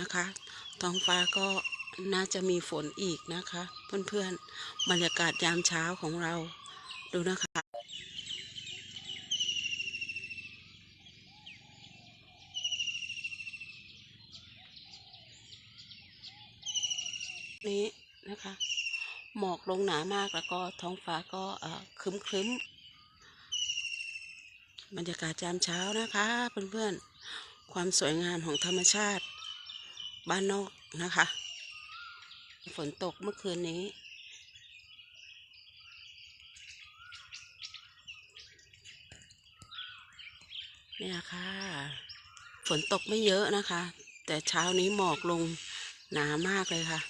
นะคะ ท้องฟ้าก็น่าจะมีฝนอีกนะคะ เพื่อนๆ บรรยากาศยามเช้าของเราดูนะคะนี้นะคะหมอกลงหนามากแล้วก็ท้องฟ้าก็คึ้มคึ้มบรรยากาศยามเช้านะคะ เพื่อนๆ ความสวยงามของธรรมชาติ บ้านนอกนะคะ ฝนตกเมื่อคืนนี้เนี่ยค่ะฝนตกไม่เยอะนะคะ แต่เช้านี้หมอกลงหนามากเลยค่ะ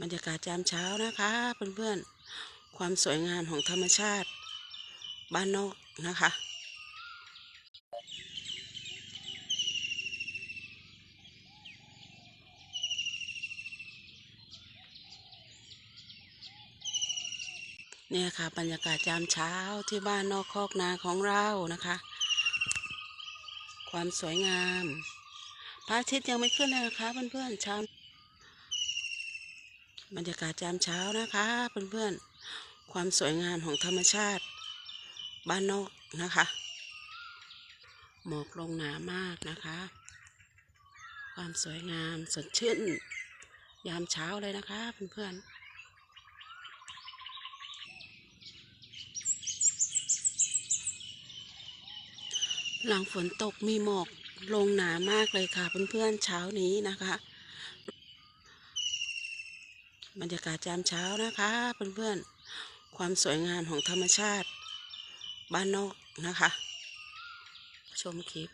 บรรยากาศจามเช้านะคะเพื่อนๆ ความสวยงามของธรรมชาติ บ้านนอกนะคะ เนี่ยค่ะ บรรยากาศจามเช้าที่บ้านนอกคอกนาของเรานะคะ ความสวยงามพระอาทิตย์ยังไม่ขึ้นเลยนะคะเพื่อนๆเช้าบรรยากาศจามเช้านะคะเพื่อนๆความสวยงามของธรรมชาติ บ้านนอกนะคะ หมอกลงหนามากนะคะ ความสวยงามสดชื่น ยามเช้าเลยนะคะเพื่อนๆหลังฝนตกมีหมอกลงหนามากเลยค่ะเพื่อนๆเช้านี้นะคะ บรรยากาศยามเช้านะคะเพื่อนๆความสวยงามของธรรมชาติ บ้านนอกนะคะ ชมคลิป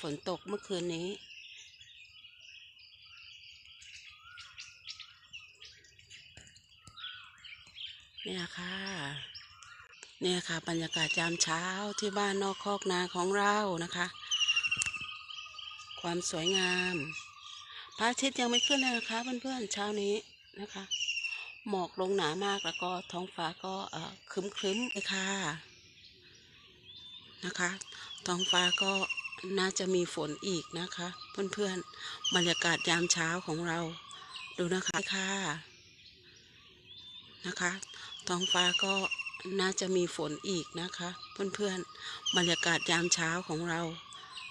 ฝนตกเมื่อคืนนี้เนี่ยค่ะเนี่ยค่ะ บรรยากาศยามเช้าที่บ้านนอกคอกนาของเรานะคะ ความสวยงามพระอาทิตย์ยังไม่ขึ้นเลยนะคะเพื่อนๆเช้านี้นะคะ หมอกลงหนามากแล้วก็ท้องฟ้าก็ครึ้มๆเลยค่ะนะคะท้องฟ้าก็น่าจะมีฝนอีกนะคะ เพื่อนๆบรรยากาศยามเช้าของเราดูนะคะค่ะนะคะท้องฟ้าก็น่าจะมีฝนอีกนะคะ เพื่อนๆบรรยากาศยามเช้าของเรา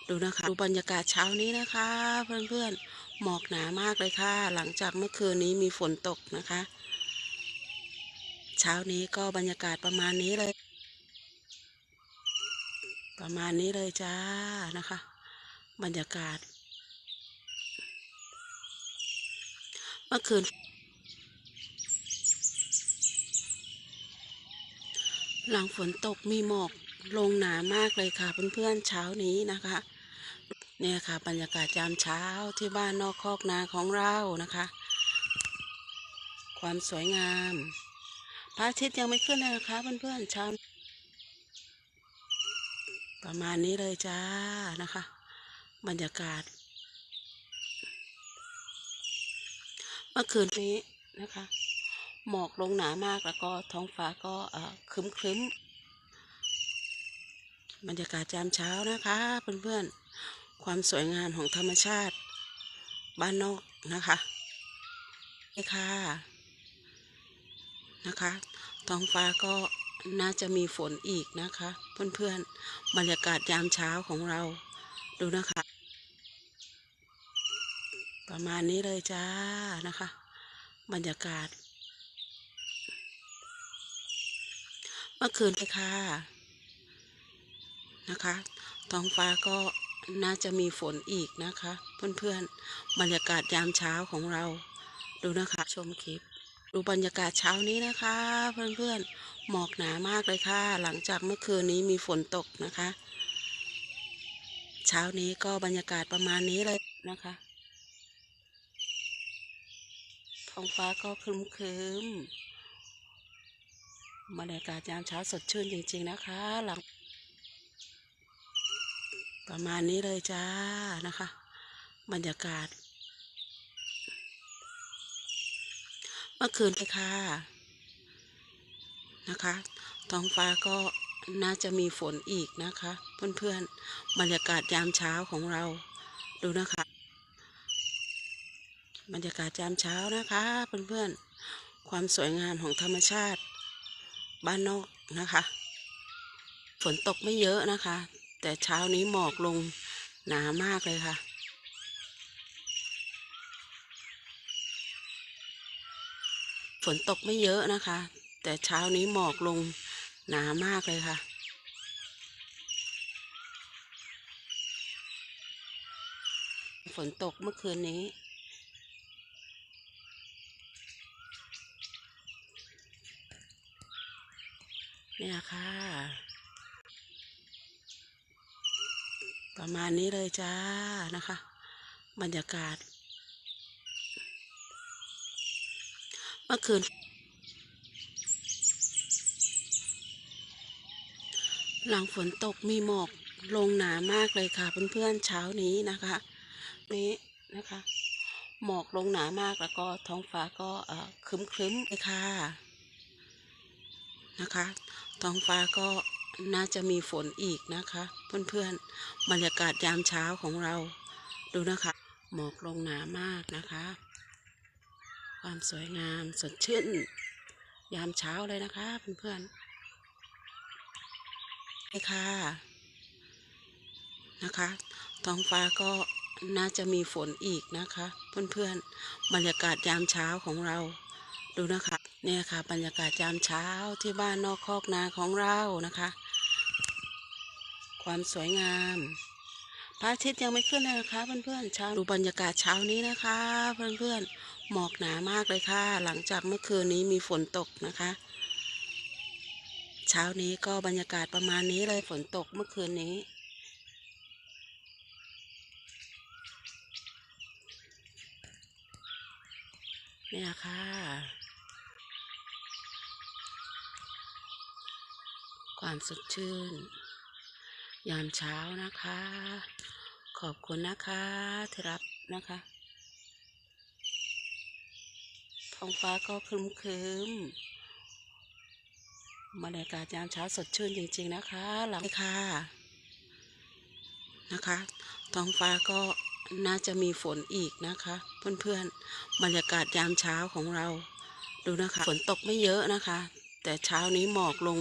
ดูนะคะดูบรรยากาศเช้านี้นะคะ เพื่อนๆหมอกหนามากเลยค่ะ หลังจากเมื่อคืนนี้มีฝนตกนะคะ เช้านี้ก็บรรยากาศประมาณนี้เลย ประมาณนี้เลยจ้านะคะ บรรยากาศ เมื่อคืน หลังฝนตกมีหมอกลงหนามากเลยค่ะเพื่อนๆเช้านี้นะคะ เนี่ยค่ะ บรรยากาศยามเช้าที่บ้านนอกคอกนาของเรานะคะ ความสวยงามพระอาทิตย์ยังไม่ขึ้นเลยนะคะเพื่อนๆชาวประมาณนี้เลยจ้านะคะ บรรยากาศ เมื่อคืนนี้นะคะ หมอกลงหนามากแล้วก็ท้องฟ้าก็ครึ้มๆบรรยากาศยามเช้านะคะเพื่อนๆ ความสวยงามของธรรมชาติ บ้านนอกนะคะนี่ค่ะนะคะท้องฟ้าก็น่าจะมีฝนอีกนะคะ เพื่อนๆ บรรยากาศยามเช้าของเราดูนะคะ ประมาณนี้เลยจ้านะคะ บรรยากาศ เมื่อคืนเลยค่ะนะคะท้องฟ้าก็ น่าจะมีฝนอีกนะคะ เพื่อนๆบรรยากาศยามเช้าของเรา ดูนะคะชมคลิป ดูบรรยากาศเช้านี้นะคะ เพื่อนๆหมอกหนามากเลยค่ะ หลังจากเมื่อคืนนี้มีฝนตกนะคะ เช้านี้ก็บรรยากาศประมาณนี้เลยนะคะท้องฟ้าก็ครึมๆบรรยากาศยามเช้าสดชื่นจริง ๆ นะคะ หลัง ประมาณนี้เลยจ้านะคะ บรรยากาศ เมื่อคืนไปค่ะนะคะท้องฟ้าก็น่าจะมีฝนอีกนะคะ เพื่อนๆบรรยากาศยามเช้าของเราดูนะคะ บรรยากาศยามเช้านะคะเพื่อนๆความสวยงามของธรรมชาติ บ้านนอกนะคะ ฝนตกไม่เยอะนะคะ แต่เช้านี้หมอกลงหนามากเลยค่ะ ฝนตกไม่เยอะนะคะ แต่เช้านี้หมอกลงหนามากเลยค่ะฝนตกเมื่อคืนนี้เนี่ยค่ะ ประมาณนี้เลยจ้านะคะ บรรยากาศ เมื่อคืน หลังฝนตกมีหมอกลงหนามากเลยค่ะเพื่อนๆเช้านี้นะคะ นี้นะคะ หมอกลงหนามากแล้วก็ท้องฟ้าก็เครึ้มๆเลยค่ะนะคะ ท้องฟ้าก็ น่าจะมีฝนอีกนะคะ เพื่อนๆบรรยากาศยามเช้าของเรา ดูนะคะ หมอกลงหนามากนะคะ ความสวยงามสดชื่น ยามเช้าเลยนะคะเพื่อนๆไปค่ะนะคะท้องฟ้าก็น่าจะมีฝนอีกนะคะ เพื่อนๆบรรยากาศยามเช้าของเรา ดูนะคะ เนี่ยค่ะ บรรยากาศยามเช้าที่บ้านนอกคอกนาของเรานะคะ ความสวยงามพระอาทิตย์ยังไม่ขึ้นเลยนะคะ เพื่อนๆเช้าดูบรรยากาศเช้านี้นะคะ เพื่อนๆหมอกหนามากเลยค่ะ หลังจากเมื่อคืนนี้มีฝนตกนะคะ เช้านี้ก็บรรยากาศประมาณนี้เลยฝนตกเมื่อคืนนี้เนี่ยค่ะ ความสดชื่น ยามเช้านะคะ ขอบคุณนะคะที่รับนะคะท้องฟ้าก็ครึมครึมๆบรรยากาศยามเช้าสดชื่นจริง ๆ นะคะหลังค่ะนะคะท้องฟ้าก็น่าจะมีฝนอีกนะคะ เพื่อนๆบรรยากาศยามเช้าของเรา ดูนะคะ ฝนตกไม่เยอะนะคะ แต่เช้านี้หมอกลง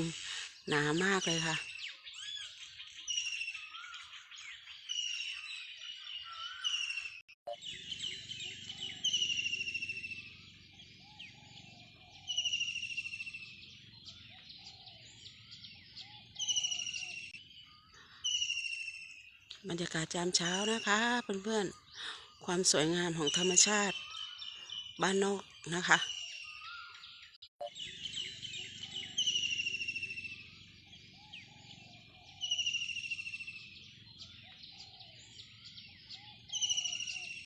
หนามากเลยค่ะ บรรยากาศยามเช้านะคะเพื่อนๆ ความสวยงามของธรรมชาติ บ้านนอกนะคะ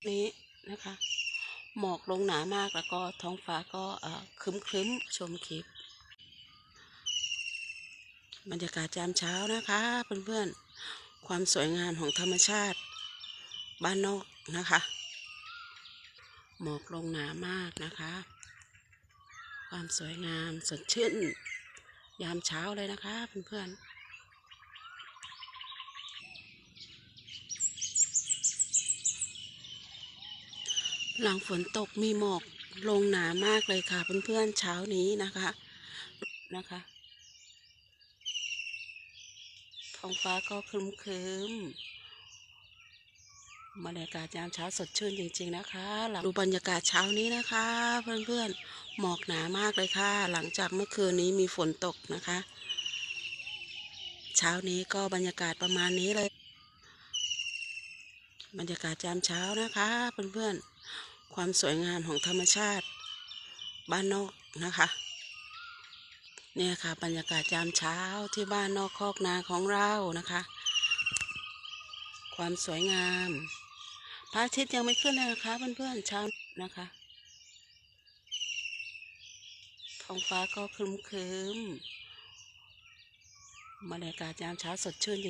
นี้นะคะ หมอกลงหนามากแล้วก็ท้องฟ้าก็ครึ้มครึ้มๆชมคลิป บรรยากาศยามเช้านะคะเพื่อนๆ ความสวยงามของธรรมชาติ บ้านนอกนะคะ หมอกลงหนามากนะคะ ความสวยงามสดชื่น ยามเช้าเลยนะคะเพื่อนๆหลังฝนตกมีหมอกลงหนามากเลยค่ะเพื่อนๆเช้านี้นะคะนะคะ ท้องฟ้าก็ครึ้มครึมๆบรรยากาศยามเช้าสดชื่นจริง ๆนะคะ หลังดูบรรยากาศเช้านี้นะคะ เพื่อนๆ หมอกหนามากเลยค่ะ หลังจากเมื่อคืนนี้มีฝนตกนะคะ เช้านี้ก็บรรยากาศประมาณนี้เลย บรรยากาศยามเช้านะคะ เพื่อนๆ ความสวยงามของธรรมชาติ บ้านนอกนะคะ เนี่ยค่ะ บรรยากาศยามเช้าที่บ้านนอกคอกนาของเรานะคะ ความสวยงามพระอาทิตย์ยังไม่ขึ้นเลยนะคะ เพื่อนๆเช้านะคะท้องฟ้าก็ครึมๆบรรยากาศยามเช้าสดชื่นจริง